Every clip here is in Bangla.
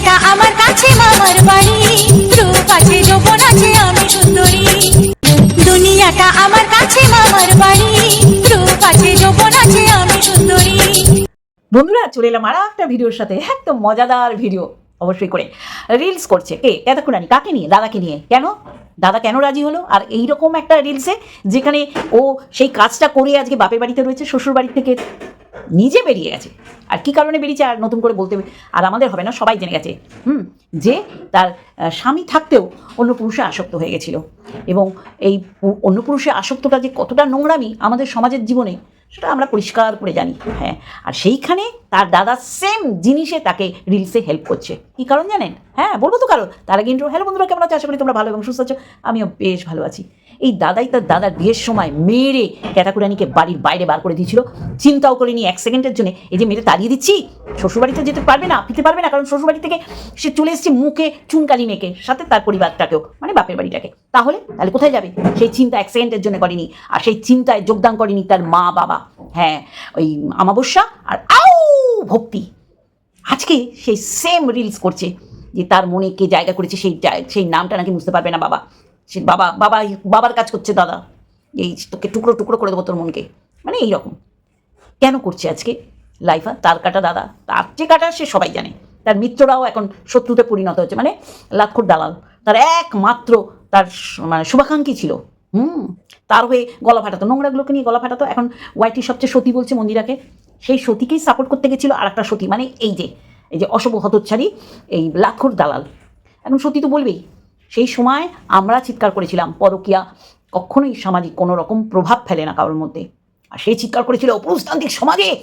দুনিয়াটা আমার কাছে মামার বাড়ি। রূপ আছে যৌবন আছে আমি সুন্দরী। দুনিয়াটা আমার কাছে মামার বাড়ি। রূপ আছে যৌবন আছে আমি সুন্দরী। বন্ধুরা, চলে এলাম আর একটা ভিডিওর সাথে। একদম মজাদার ভিডিও। অবশ্যই করে। রিলস করছে। কে? এতক্ষণ কাকে নিয়ে? দাদাকে নিয়ে। কেন? দাদা কেন রাজি হলো? আর এইরকম একটা রিলসে যেখানে ও সেই কাজটা করে আজকে বাপের বাড়িতে রয়েছে শ্বশুর বাড়ি থেকে নিজে বেরিয়ে গেছে। আর কি কারণে বেরিয়েছে আর নতুন করে বলতে আর আমাদের হবে না, সবাই জেনে গেছে, হুম? যে তার স্বামী থাকতেও অন্য পুরুষে আসক্ত হয়ে গেছিল। এবং এই অন্য পুরুষে আসক্তটা যে কতটা নোংরামি আমাদের সমাজের জীবনে, সেটা আমরা পরিষ্কার করে জানি হ্যাঁ? আর সেইখানে তার দাদা সেম জিনিসে তাকে রিলসে হেল্প করছে। কি কারণ জানেন? হ্যাঁ বলব তো কারণ। তার আগে ইন্ট্রো হ্যালো বন্ধুরা, কেমন আছো? আশা করি তোমরা ভালো এবং সুস্থ আছো। আমিও বেশ ভালো আছি। এই দাদাই তার দাদার বিয়ের সময় মেরে ক্যাটাকুরানিকে বাড়ির বাইরে বার করে দিয়েছিল। চিন্তাও করিনি এক সেকেন্ডের জন্য। এই যে মেরে তাড়িয়ে দিচ্ছি, শ্বশুরবাড়িতে যেতে পারবে না, ফিরতে পারবে না, কারণ শ্বশুরবাড়ি থেকে সে চলে এসেছে মুখে চুনকালি মেখে সাথে তার পরিবারটাকেও মানে বাপের বাড়িটাকে। তাহলে তাহলে কোথায় যাবে? সেই চিন্তা এক সেকেন্ডের জন্য করেনি, আর সেই চিন্তায় যোগদান করেনি তার মা বাবা। হ্যাঁ ওই আমাবস্যা আর আউ ভক্তি। আজকে সেই সেম রিলস করছে, যে তার মনে কে জায়গা করেছে, সেই সেই নামটা নাকি বুঝতে পারবে না বাবা। সে বাবা বাবা, বাবার কাজ করছে দাদা। এই তোকে টুকরো টুকরো করে দেবো তোর মনকে। মানে এইরকম। কেন করছে আজকে? লাইফা তার কাটা দাদা। তার যে কাটা সে সবাই জানে। তার মিত্ররাও এখন শত্রুতে পরিণত হচ্ছে মানে লাক্ষর দালাল। তার একমাত্র তার মানে শুভাকাঙ্ক্ষী ছিল। হুম। তার হয়ে গলা ফাটাতো। নোংরাগুলোকে নিয়ে গলা ফাটাতো। এখন ওয়াইটি সবচেয়ে সতী বলছে মন্দিরাকে। সেই সতীকেই সাপোর্ট করতে গেছিল আর একটা সতী। মানে এই যে এই যে অশুভ হতচ্ছারি, এই লাক্ষর দালাল। এখন সতী তো বলবেই। সেই সময় আমরা চিৎকার করেছিলাম, পরকিয়া কখনোই সামাজিক কোনো রকম প্রভাব ফেলে না কারোর মধ্যে। আর সে চিৎকার করেছিল পুরুষতান্ত্রিক সমাজে?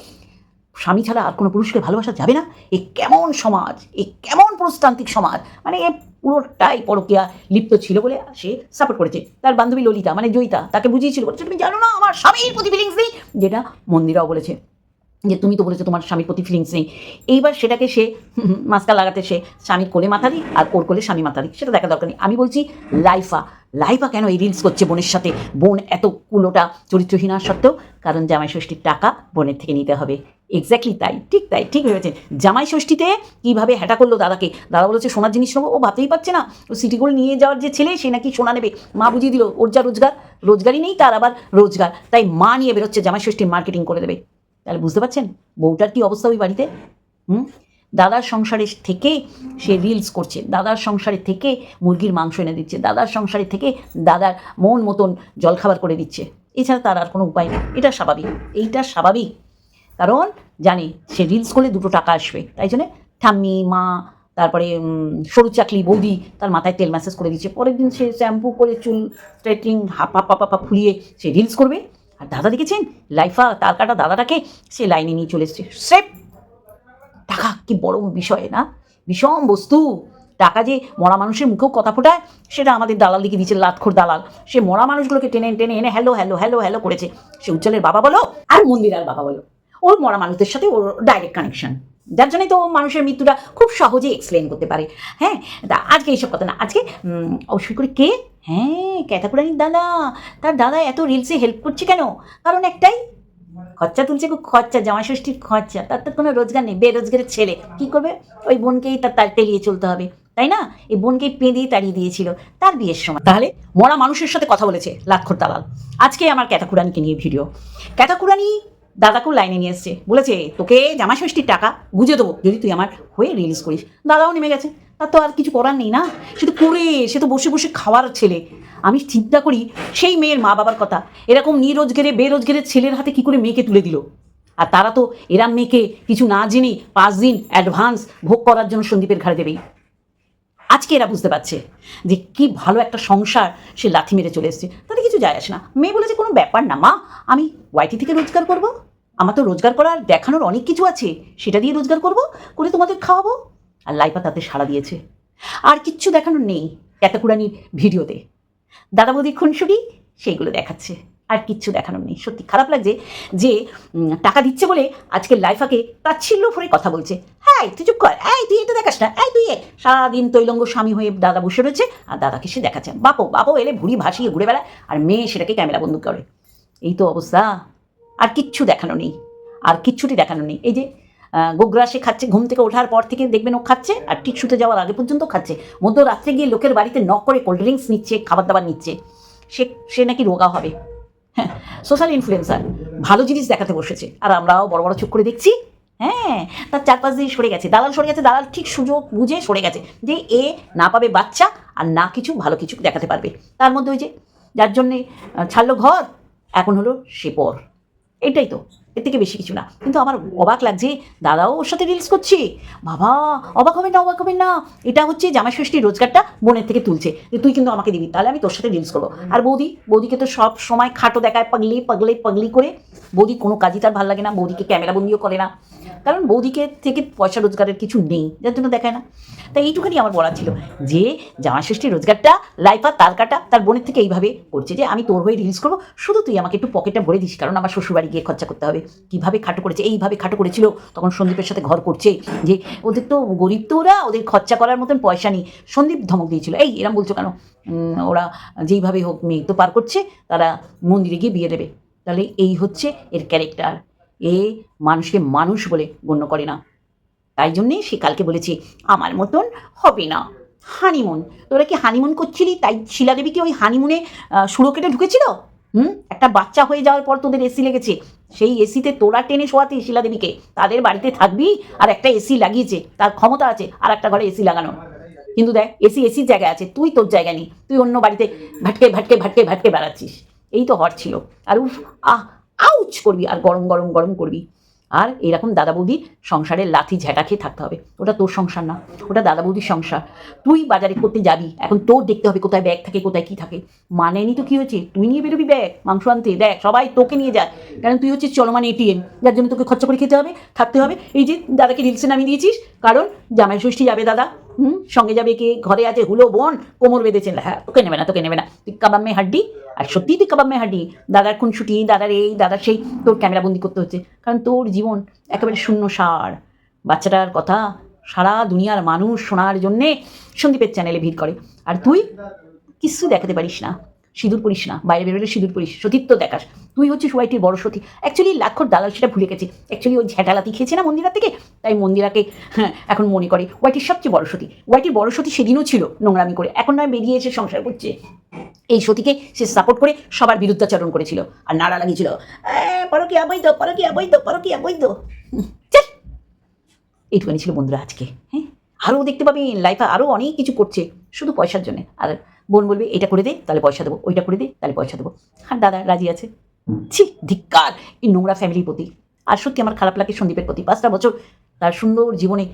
স্বামী ছাড়া আর কোনো পুরুষকে ভালোবাসা যাবে না? এ কেমন সমাজ? এ কেমন পুরুষতান্ত্রিক সমাজ? মানে এ পুরোটাই পরকিয়া, লিপ্ত ছিল বলে সে সাপোর্ট করেছে। তার বান্ধবী ললিতা মানে জয়িতা, তাকে বুঝিয়েছিল, বলেছে, তুমি জানো না, আমার স্বামীর প্রতি ফিলিংস নেই? যেটা মন্দিরাও বলেছে। যে তুমি তো বলেছ তোমার স্বামীর প্রতি ফিলিংস নেই। এইবার সেটাকে সে মাস্কা লাগাতে সে স্বামীর কোলে মাথা দিই আর ওর কোলে স্বামী মাথা দিই সেটা দেখা দরকার নেই। আমি বলছি, লাইফা লাইফা কেন এই রিলস করছে বোনের সাথে? বোন এত কুলোটা চরিত্রহীনা সত্ত্বেও কারণ জামাই ষষ্ঠীর টাকা বোনের থেকে নিতে হবে। এক্স্যাক্টলি তাই, ঠিক তাই, ঠিক ভেবেছেন। জামাই ষষ্ঠীতে কীভাবে হ্যাটা করল দাদাকে? দাদা বলেছে, সোনার জিনিস নেব, ও ভাবতেই পারছে না। ও সিটি গোল্ড নিয়ে যাওয়ার যে ছেলে, সে নাকি সোনা নেবে। মা বুঝিয়ে দিল, ওর যা রোজগার, রোজগারই নেই, তার আবার রোজগার। তাই মা নিয়ে বেরোচ্ছে জামাই ষষ্ঠীর মার্কেটিং করে দেবে। তাহলে বুঝতে পারছেন? বউটার কি অবস্থা ওই বাড়িতে? হুম? দাদার সংসারে থেকে সে রিলস করছে, দাদার সংসারে থেকে মুরগির মাংস এনে দিচ্ছে, দাদার সংসারে থেকে দাদার মন মতন জলখাবার করে দিচ্ছে। এছাড়া তার আর কোনো উপায় নেই। এটা স্বাভাবিক। এইটা স্বাভাবিক। কারণ জানে, সে রিলস করলে দুটো টাকা আসবে। তাই জন্যে ঠাম্মি, মা, তারপরে সরু চাকলি, বৌদি তার মাথায় তেল ম্যাসেজ করে দিচ্ছে। পরের দিন সে শ্যাম্পু করে চুল স্ট্রেটিং হাপা পাপা পা ফুলিয়ে সে রিলস করবে। আর দাদা দেখেছেন? লাইফা তার কাটা দাদাটাকে সে লাইনে নিয়ে চলে এসছে। সেপ টাকা, কি বড় বিষয়, না? বিষম বস্তু। টাকা যে মরা মানুষের মুখেও কথা ফোটায়, সেটা আমাদের দালাল দিকে দিচ্ছে লাটখোর দালাল। সে মরা মানুষগুলোকে টেনে টেনে এনে হ্যালো হ্যালো হ্যালো হ্যালো করেছে। সে উজ্জ্বলের বাবা বলো, আর মন্দিরার বাবা বলো। ওর মরা মানুষদের সাথে ওর ডাইরেক্ট কানেকশন যার জন্যই তো মানুষের মৃত্যুটা খুব সহজেই এক্সপ্লেন করতে পারে। হ্যাঁ আজকে এইসব কথা না। আজকে অবশ্যই করে কে? হ্যাঁ ক্যাটাকুরানির দাদা। তার দাদা এত রিলসে হেল্প করছে কেন? কারণ একটাই, খরচা তুলছে খুব খরচা জামাই ষষ্ঠীর খরচা। তার তো কোনো রোজগার নেই, বেরোজগারের ছেলে। কি করবে? ওই বোনকেই তার তেলিয়ে চলতে হবে, তাই না? এই বোনকেই পেঁদিয়ে তাড়িয়ে দিয়েছিল। তার বিয়ের সময়। তাহলে মরা মানুষের সাথে কথা বলেছে লাক্ষর দালাল। আজকে আমার ক্যাটাকুরানিকে নিয়ে ভিডিও। ক্যাটাকুরানি দাদাকেও লাইনে নিয়ে এসছে। বলেছে, তোকে জামাই ষষ্ঠীর টাকা গুজে দেবো যদি তুই আমার হয়ে রিলিজ করিস। দাদাও নেমে গেছে। তার তো আর কিছু করার নেই না। সে তো করে সে তো বসে বসে খাওয়ার ছেলে। আমি চিন্তা করি, সেই মেয়ের মা বাবার কথা, এরকম নিরোজগারে বেরোজগারের ছেলের হাতে কি করে মেয়েকে তুলে দিল? আর তারা তো এরা মেয়েকে কিছু না জেনেই পাঁচ দিন অ্যাডভান্স ভোগ করার জন্য সন্দীপের ঘাড়ে দেবেই। আজকে এরা বুঝতে পারছে যে কি ভালো একটা সংসার সে লাথি মেরে চলে এসছে। তাতে কিছু যায় আসে না। মেয়ে বলেছে, কোনো ব্যাপার না মা, আমি ওয়াইটি থেকে রোজগার করব। আমার তো রোজগার করার দেখানোর অনেক কিছু আছে, সেটা দিয়ে রোজগার করব, করে তোমাদের খাওয়াবো। আর লাইফা তাতে সাড়া দিয়েছে। আর কিচ্ছু দেখানোর নেই ক্যাতাকুরানির ভিডিওতে। দাদা বৌদি খুনসুটি, সেইগুলো দেখাচ্ছে। আর কিচ্ছু দেখানোর নেই। সত্যি খারাপ লাগছে যে টাকা দিচ্ছে বলে আজকে লাইফাকে তাচ্ছিল্য ভরে কথা বলছে। হ্যাঁ তুই চুপ কর। এই, তুই এটা দেখাস না। এই, তুই সারাদিন তৈলঙ্গ স্বামী হয়ে দাদা বসে রয়েছে আর দাদাকে সে দেখাচ্ছে। বাপো বাপো এলে ভুড়ি ভাসিয়ে ঘুরে বেড়ায় আর মেয়ে সেটাকে ক্যামেরা বন্ধ করে এই তো অবস্থা। আর কিচ্ছু দেখানো নেই। আর কিচ্ছুটি দেখানো নেই। এই যে গোগ্রা সে খাচ্ছে, ঘুম থেকে ওঠার পর থেকে দেখবেন ও খাচ্ছে আর ঠিক শুতে যাওয়ার আগে পর্যন্ত খাচ্ছে। মধ্যরাত্রে গিয়ে লোকের বাড়িতে নক করে কোল্ড ড্রিঙ্কস নিচ্ছে খাবার দাবার নিচ্ছে। সে সে নাকি রোগা হবে। হ্যাঁ সোশ্যাল ইনফ্লুয়েন্সার ভালো জিনিস দেখাতে বসেছে। আর আমরাও বড় বড় চোখ করে দেখছি। হ্যাঁ তার চার পাঁচ দিন সরে গেছে। দালাল সরে গেছে, দালাল ঠিক সুযোগ বুঝে সরে গেছে যে এ না পাবে বাচ্চা আর না কিছু, ভালো কিছু দেখাতে পারবে। তার মধ্যে ওই যে, যার জন্যে ছাড়লো ঘর, এখন হলো সে পর। এটাই তো, এর থেকে বেশি কিছু না। কিন্তু আমার অবাক লাগছে, দাদাও ওর সাথে রিলস করছে। বাবা, অবাক হবেন না, অবাক হবেন না। এটা হচ্ছে জামাই ষষ্ঠীর রোজগারটা বোনের থেকে তুলছে। যে তুই কিন্তু আমাকে দিবি, তাহলে আমি তোর সাথে রিলস করব। আর বৌদি, বৌদিকে তো সব সময় খাটো দেখায়, পাগলি পাগলি পাগলি করে। বৌদি কোনো কাজই তার ভালো লাগে না, বৌদিকে ক্যামেরা বন্দিও করে না। কারণ বৌদিকে থেকে পয়সা রোজগারের কিছু নেই, যার জন্য দেখায় না। তাই এইটুখানি আমার বলার ছিল যে জামা ষষ্ঠীর রোজগারটা, লাইফা তার কাটা, তার বোনের থেকে এইভাবে করছে যে, আমি তোর হয়ে রিলস করব, শুধু তুই আমাকে একটু পকেটটা ভরে দিস, কারণ আমার শ্বশুরবাড়ি গিয়ে খরচা করতে হবে। কীভাবে খাটো করেছে, এইভাবে খাটো করেছিল, তখন সন্দীপের সাথে ঘর করছে, যে, ওদের তো গরিব তো ওরা, ওদের খরচা করার মতন পয়সা নেই। সন্দীপ ধমক দিয়েছিল, এই, এরম বলছো কেন? ওরা যেইভাবে হোক মেয়ে তো পার করছে, তারা মন্দিরে গিয়ে বিয়ে দেবে। তাহলে এই হচ্ছে এর ক্যারেক্টার এ মানুষকে মানুষ বলে গণ্য করে না। তাই জন্যে সে কালকে বলেছে, আমার মতন হবে না। হানিমুন তোরা কি হানিমুন করছিলি? তাই শিলাদেবী কি ওই হানিমুনে সুড়ো কেটে ঢুকেছিল? হুম? একটা বাচ্চা হয়ে যাওয়ার পর তোদের এসি লেগেছে। সেই এসিতে তোরা টেনে শোয়াতে শিলাদেবীকে। তাদের বাড়িতে থাকবি আর একটা এসি লাগিয়েছে। তার ক্ষমতা আছে আর একটা ঘরে এসি লাগানো কিন্তু দেখ এসি এসির জায়গায় আছে। তুই তোর জায়গা নেই। তুই অন্য বাড়িতে ভাটকে ভাটকে ভাটকে ভাটকে বেড়াচ্ছিস। এই তো হট ছিল। আর উফ, আহ, আউচ করবি আর গরম গরম গরম করবি। আর এরকম দাদা বৌদির সংসারের লাথি ঝেঁটা খেয়ে থাকতে হবে। ওটা তোর সংসার না, ওটা দাদা বৌদির সংসার। তুই বাজারে করতে যাবি, এখন তোর দেখতে হবে কোথায় ব্যাগ থাকে, কোথায় কি থাকে। মানে নি তো কি হয়েছে? তুই নিয়ে বেরোবি ব্যাগ মাংস আনতে। দেখ, সবাই তোকে নিয়ে যায়। কারণ তুই হচ্ছে চলমান এটিএম যার জন্য তোকে খরচা করে খেতে হবে, থাকতে হবে। এই যে দাদাকে রিলসে নামিয়ে দিয়েছিস, কারণ জামাই ষষ্ঠী যাবে দাদা, হুম? সঙ্গে যাবে কে? ঘরে আছে হুলো বোন, কোমর বেঁধেছেন হ্যাঁ তোকে নেবে না, তোকে নেবে না। তুই কাবাব হাড্ডি আর সত্যিই তুই কাবাব মেহাডি দাদার খুনসুটি, দাদার এই, দাদার সেই, তোর ক্যামেরা বন্দি করতে হচ্ছে। কারণ তোর জীবন একেবারে শূন্য সার। বাচ্চাটার কথা সারা দুনিয়ার মানুষ শোনার জন্যে সন্দীপের চ্যানেলে ভিড় করে। আর তুই কিছু দেখাতে পারিস না। সিঁদুর পরিস না বাইরে বেরোলে সিঁদুর পরিস সতীত্ব দেখাস। তুই হচ্ছে ওয়াইটির বড় সতী। অ্যাকচুয়ালি লাক্ষর দালাল সেটা ভুলে গেছে। অ্যাকচুয়ালি ওই ঝেঁটালাতি খেয়েছে না মন্দিরা থেকে? তাই মন্দিরাকে হ্যাঁ, এখন মনে করে ওয়াইটির সবচেয়ে বড় সতী। ওয়াইটির বড় সতী সেদিনও ছিল নোংরামি করে এখন নয় বেরিয়ে এসে সংসার করছে। এই সতীকে সে সাপোর্ট করে সবার বিরুদ্ধাচরণ করেছিল। আর নাড়া লাগিয়েছিল পরো কি অবৈধ পরো কি অবৈধ। পরো কি অবৈধ। এইটুখানি ছিল বন্ধুরা আজকে হ্যাঁ? আরও দেখতে পাবেন লাইফে আরও অনেক কিছু করছে শুধু পয়সার জন্য। আর বোন বলবে এটা করে দে তাহলে পয়সা দেবো ওইটা করে দে তাহলে পয়সা দেবো। আর দাদা রাজি আছে। ছি ধিক্কার এই নোংরা ফ্যামিলির প্রতি। আর সত্যি আমার খারাপ লাগে সন্দীপের প্রতি। পাঁচটা বছর তার সুন্দর জীবনে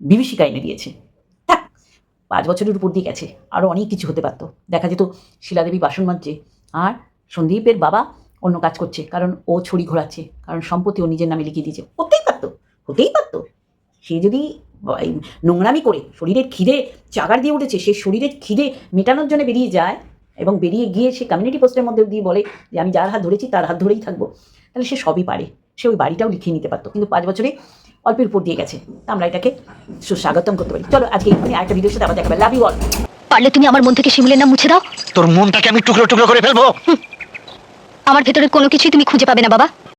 বিভীষিকা এনে দিয়েছে। থাক পাঁচ বছরের উপর দিয়ে গেছে। আরও অনেক কিছু হতে পারতো। দেখা যেত শিলাদেবী বাসন মাজছে আর সন্দীপের বাবা অন্য কাজ করছে কারণ ও ছড়ি ঘোরাচ্ছে কারণ সম্পত্তি ও নিজের নামে লিখিয়ে দিয়েছে। হতেই পারতো হতেই পারতো। সে যদি নোংরামি করে শরীরের খিদে চাগার দিয়ে উঠেছে সে শরীরের খিদে মেটানোর জন্য বেরিয়ে যায় এবং বেরিয়ে গিয়ে সে কমিউনিটি পোস্টের মধ্যে দিয়ে বলে যে আমি যার হাত ধরেছি তার হাত ধরেই থাকব। তাহলে সে সবই পারে। সে ওই বাড়িটাও লিখিয়ে নিতে পারতো। কিন্তু পাঁচ বছরে অল্পের উপর দিয়ে গেছে। তা আমরা এটাকে সুস্বাগতম করতে পারি। চলো আজকে এখানে আরেকটা ভিডিওর সাথে আবার দেখাবে লাভ ইউ অল পারলে তুমি আমার মন থেকে শিমুলের নাম মুছে দাও? তোর মনটাকে আমি টুকরো টুকরো করে ফেলব। আমার ভেতরে কোনো কিছুই তুমি খুঁজে পাবে না বাবা।